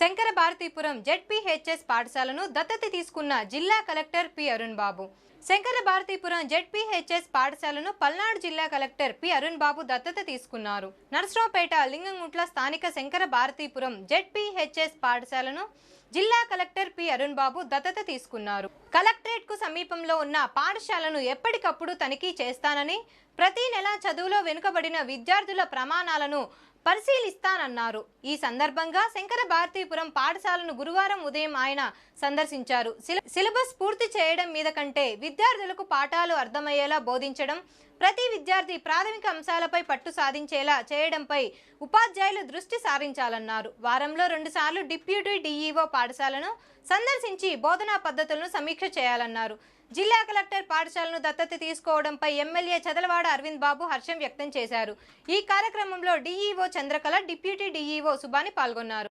Shankara Bharathipuram ZPHS పాఠశాలను దత్తత తీసుకున్న జిల్లా collector P Arun Babu. Shankara Bharathipuram ZPHS పాఠశాలను పల్నాడు జిల్లా కలెక్టర్ పి అరుణ్ బాబు దత్తత తీసుకున్నారు. నరసరావుపేట లింగంగుంట్ల స్థానిక శంకర భారతీపురం జెడ్పీహెచ్ఎస్ పాఠశాలను జిల్లా కలెక్టర్ పి అరుణ్ బాబు దత్తత తీసుకున్నారు. కలెక్టరేట్కు సమీపంలో ఉన్న పాఠశాలను ఎప్పటికప్పుడు తనిఖీ చేస్తానని ప్రతి నెల చదువులో వెనుకబడిన విద్యార్థుల ప్రమాణాలను పరిశీలిస్తానన్నారు. ఈ సందర్భంగా శంకర భారతీపురం పాఠశాలను గురువారం ఉదయం ఆయన సందర్శించారు. సిలబస్ పూర్తి చేయడం మీద కంటే విద్యార్థులకు పాఠాలు అర్థమయ్యేలా బోధించడం ప్రతి విద్యార్థి ప్రాథమిక అంశాలపై పట్టు సాధించేలా చేయడంపై ఉపాధ్యాయులు దృష్టి సారించాలన్నారు. వారంలో రెండుసార్లు డిప్యూటీ డీఈఓ పాఠశాలను సందర్శించి బోధనా పద్ధతులను సమీక్ష చేయాలన్నారు. జిల్లా కలెక్టర్ పాఠశాలను దత్తత తీసుకోవడంపై ఎమ్మెల్యే చదలవాడ అరవింద్ బాబు హర్షం వ్యక్తం చేశారు. ఈ కార్యక్రమంలో DEO Chandrakala deputy DEO Subani పాల్గొన్నారు.